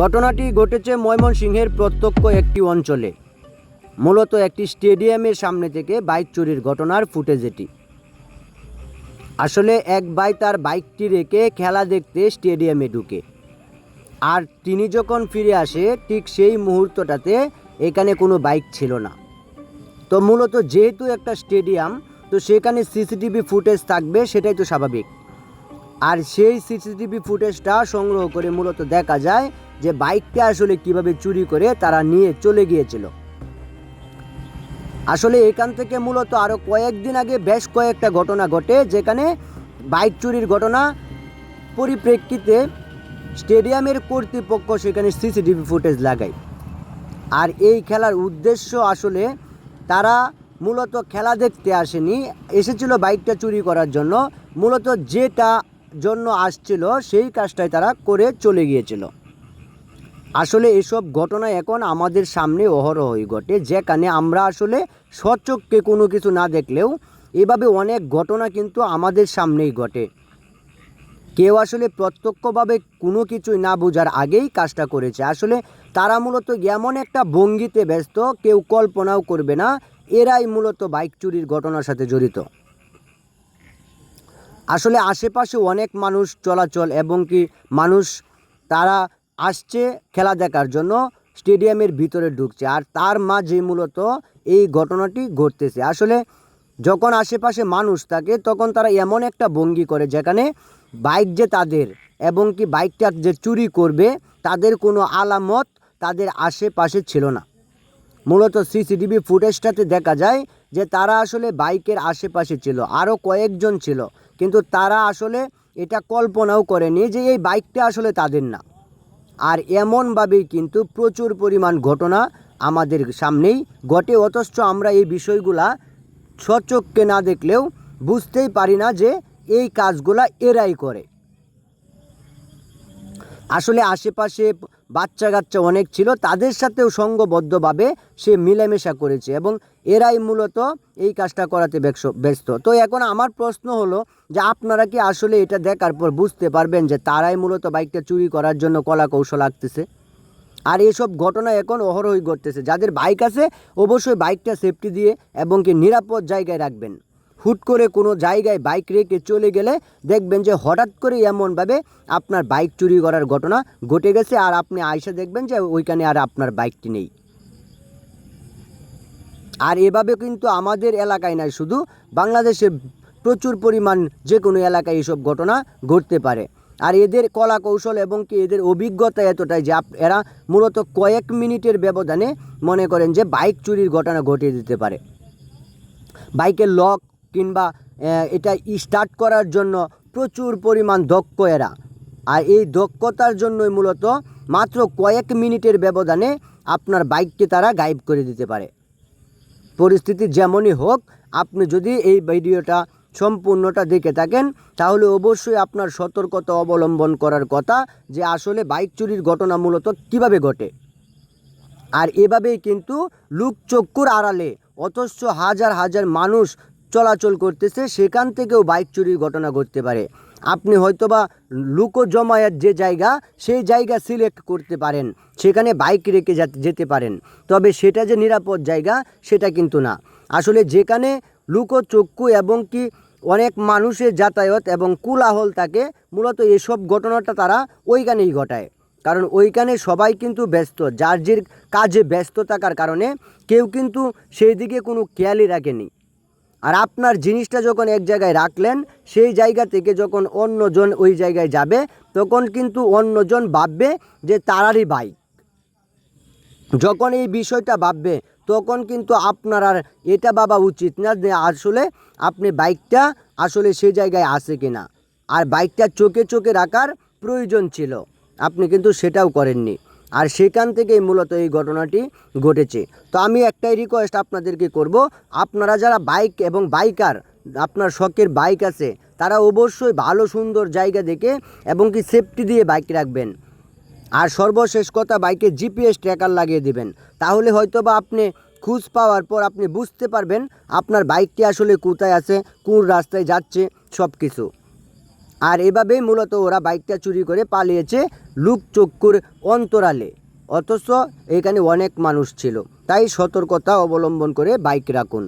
ঘটনাটি ঘটেছে ময়মনসিংহের প্রত্যক্ষ একটি অঞ্চলে। মূলত একটি স্টেডিয়ামের সামনে থেকে বাইক চুরির ঘটনার ফুটেজ এটি। আসলে এক ভাই তার বাইকটি রেখে খেলা দেখতে স্টেডিয়ামে ঢুকে। আর তিনি যখন ফিরে আসে, ঠিক সেই মুহূর্তটাতে এখানে কোনো বাইক ছিল না। তো মূলত যেহেতু একটা স্টেডিয়াম, তো সেখানে সিসিটিভি ফুটেজ থাকবে সেটাই তো স্বাভাবিক। আর সেই সিসিটিভি ফুটেজটা সংগ্রহ করে মূলত দেখা যায় যে বাইকটা আসলে কীভাবে চুরি করে তারা নিয়ে চলে গিয়েছিল। আসলে এখান থেকে মূলত আরও কয়েকদিন আগে বেশ কয়েকটা ঘটনা ঘটে, যেখানে বাইক চুরির ঘটনা পরিপ্রেক্ষিতে স্টেডিয়ামের কর্তৃপক্ষ সেখানে সিসিটিভি ফুটেজ লাগায়। আর এই খেলার উদ্দেশ্য আসলে তারা মূলত খেলা দেখতে আসেনি, এসেছিল বাইকটা চুরি করার জন্য। মূলত যেটা জন্য আসছিল সেই কাজটাই তারা করে চলে গিয়েছিল। আসলে এসব ঘটনা এখন আমাদের সামনে অহরহই ঘটে, যেখানে আমরা আসলে সচক্ষে কোনো কিছু না দেখলেও এভাবে অনেক ঘটনা কিন্তু আমাদের সামনেই ঘটে। কেউ আসলে প্রত্যক্ষভাবে কোনো কিছুই না বোঝার আগেই কাজটা করেছে। আসলে তারা মূলত এমন একটা ভঙ্গিতে ব্যস্ত, কেউ কল্পনাও করবে না, এরাই মূলত বাইক চুরির ঘটনার সাথে জড়িত। আসলে আশেপাশে অনেক মানুষ চলাচল এবং কি মানুষ তারা আসছে, খেলা দেখার জন্য স্টেডিয়ামের ভিতরে ঢুকছে। আর তার মাঝে মূলত এই ঘটনাটি ঘটতেছে। আসলে যখন আশেপাশে মানুষ থাকে, তখন তারা এমন একটা ভঙ্গি করে যেখানে বাইক যে তাদের এবং কি বাইকটা যে চুরি করবে, তাদের কোনো আলামত তাদের আশেপাশে ছিল না। মূলত সিসিটিভি ফুটেজটাতে দেখা যায় যে তারা আসলে বাইকের আশেপাশে ছিল আরও কয়েকজন ছিল। কিন্তু তারা আসলে এটা কল্পনাও করেনি যে এই বাইকটা আসলে তাদের না। আর এমনভাবেই কিন্তু প্রচুর পরিমাণ ঘটনা আমাদের সামনেই ঘটে। অথচ আমরা এই বিষয়গুলা স্বচক্ষে না দেখলেও বুঝতেই পারি না যে এই কাজগুলা এরাই করে। আসলে আশেপাশে বাচ্চা কাচ্চা অনেক ছিল, তাদের সাথেও সঙ্গবদ্ধভাবে সে মিলেমিশা করেছে এবং এরাই মূলত এই কাজটা করাতে ব্যস্ত- তো এখন আমার প্রশ্ন হলো যে আপনারা কি আসলে এটা দেখার পর বুঝতে পারবেন যে তারাই মূলত বাইকটা চুরি করার জন্য কলা কৌশল আঁকতেছে? আর এসব ঘটনা এখন অহরহই ঘটতেছে। যাদের বাইক আছে, অবশ্যই বাইকটা সেফটি দিয়ে এবং কি নিরাপদ জায়গায় রাখবেন। হুট করে কোনো জায়গায় বাইক রেখে চলে গেলে দেখবেন যে হঠাৎ করে এমনভাবে আপনার বাইক চুরি করার ঘটনা ঘটে গেছে আর আপনি আইসা দেখবেন যে ওইখানে আর আপনার বাইকটি নেই। আর এভাবে কিন্তু আমাদের এলাকায় নয়, শুধু বাংলাদেশে প্রচুর পরিমাণ যে কোনো এলাকায় এসব ঘটনা ঘটতে পারে। আর এদের কলা কৌশল এবং কি এদের অভিজ্ঞতা এতটাই যে এরা মূলত কয়েক মিনিটের ব্যবধানে মনে করেন যে বাইক চুরির ঘটনা ঘটিয়ে দিতে পারে। বাইকের লক কিংবা এটা স্টার্ট করার জন্য প্রচুর পরিমাণ দক্ষ এরা। আর এই দক্ষতার জন্যই মূলত মাত্র কয়েক মিনিটের ব্যবধানে আপনার বাইককে তারা গায়েব করে দিতে পারে। পরিস্থিতি যেমনই হোক, আপনি যদি এই ভিডিওটা সম্পূর্ণটা দেখে থাকেন, তাহলে অবশ্যই আপনার সতর্কতা অবলম্বন করার কথা যে আসলে বাইক চুরির ঘটনা মূলত কীভাবে ঘটে। আর এভাবেই কিন্তু লুকচক্ষুর আড়ালে অথচ হাজার হাজার মানুষ চলাচল করতেছে, সেখান থেকেও বাইক চুরির ঘটনা ঘটতে পারে। আপনি হয়তোবা লুকো জমায়েত যে জায়গা, সেই জায়গা সিলেক্ট করতে পারেন। সেখানে বাইক রেখে যাতে- পারেন। তবে সেটা যে নিরাপদ জায়গা, সেটা কিন্তু না। আসলে যেখানে লুকো চক্ষু এবং কি অনেক মানুষের যাতায়াত এবং কোলাহল থাকে, মূলত এসব ঘটনাটা তারা ওইখানেই ঘটায়। কারণ ওইখানে সবাই কিন্তু ব্যস্ত, যার যে কাজে ব্যস্ত থাকার কারণে কেউ কিন্তু সেই দিকে কোনো খেয়ালই রাখেনি। আর আপনার জিনিসটা যখন এক জায়গায় রাখলেন, সেই জায়গা থেকে যখন অন্যজন ওই জায়গায় যাবে, তখন কিন্তু অন্যজন ভাববে যে তারারই বাইক যখন এই বিষয়টা ভাববে, তখন কিন্তু আপনার আর এটা ভাবা উচিত না যে আসলে আপনি বাইকটা আসলে সে জায়গায় আছে কিনা। আর বাইকটা চোখে চোখে রাখার প্রয়োজন ছিল। আপনি কিন্তু সেটাও করেননি। আর সেখান থেকেই মূলত এই ঘটনাটি ঘটেছে। তো আমি একটাই রিকোয়েস্ট আপনাদেরকে করব, আপনারা যারা বাইক এবং বাইকার আপনার শখের বাইক আছে, তারা অবশ্যই ভালো সুন্দর জায়গা দেখে এবং কি সেফটি দিয়ে বাইক রাখবেন। আর সর্বশেষ কথা বাইকে জিপিএস ট্র্যাকার লাগিয়ে দিবেন। তাহলে হয়তো বা আপনি খুঁজ পাওয়ার পর আপনি বুঝতে পারবেন আপনার বাইকটি আসলে কোথায় আছে, কোন রাস্তায় যাচ্ছে সব কিছু আর এভাবেই মূলত ওরা বাইকটা চুরি করে পালিয়েছে লুকচক্ষুর অন্তরালে। অথচ এখানে অনেক মানুষ ছিল। তাই সতর্কতা অবলম্বন করে বাইক রাখুন।